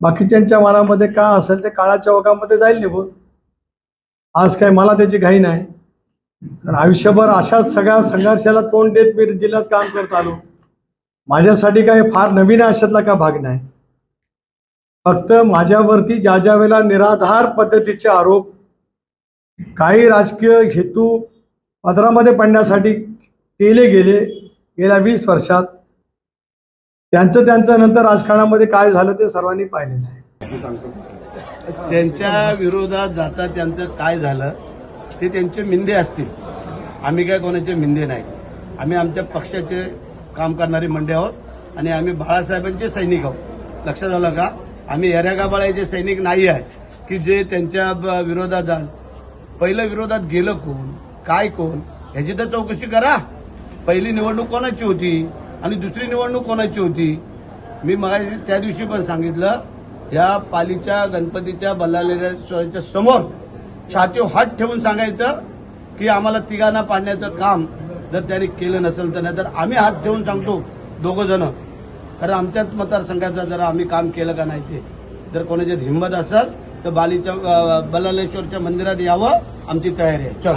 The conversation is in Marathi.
बाकीच्यांच्या मनामध्ये का असेल ते काळाच्या ओघामध्ये जाईल निघून. आज काय मला त्याची घाई नाही. कारण आयुष्यभर अशाच सगळ्या संघर्षाला तोंड देत मी जिल्ह्यात काम करत आलो. माझ्यासाठी काय फार नवीन आशातला का भाग नाही. फक्त माझ्यावरती ज्या ज्या वेळेला निराधार पद्धतीचे आरोप काही राजकीय हेतू पदरामध्ये पडण्यासाठी केले गेले गेल्या वीस वर्षात त्यांचं त्यांचं नंतर राजकारणामध्ये काय झालं ते सर्वांनी पाहिलेलं आहे. त्यांच्या विरोधात जाता त्यांचं काय झालं ते त्यांचे मिंदे असतील. आम्ही काय कोणाचे मिंदे नाही. आम्ही आमच्या पक्षाचे काम करणारे मंडे आहोत आणि आम्ही बाळासाहेबांचे सैनिक आहोत. लक्षात आलं का? आम्ही येऱ्यागाबाळाचे सैनिक नाही आहे की जे त्यांच्या ब- विरोधात जा पहिलं विरोधात गेलं कोण काय कोण ह्याची तर चौकशी करा. पहिली निवडणूक कोणाची होती? आणि दुसरी निवडणूक कोणाची होती? मी मग त्या दिवशी पण सांगितलं या पालीच्या गणपतीच्या बल्लालेश्वराच्या समोर छाती हात ठेवून सांगायचं की आम्हाला तिघांना पाडण्याचं काम जर त्यांनी केलं नसेल तर नाही तर आम्ही हात ठेवून सांगतो दोघं जण. कारण आमच्याच मतदारसंघाचं जर आम्ही काम केलं का नाही ते. जर कोणाच्यात हिंमत असेल तर बालीच्या बल्लालेश्वरच्या मंदिरात यावं आमची तयारी आहे. चल.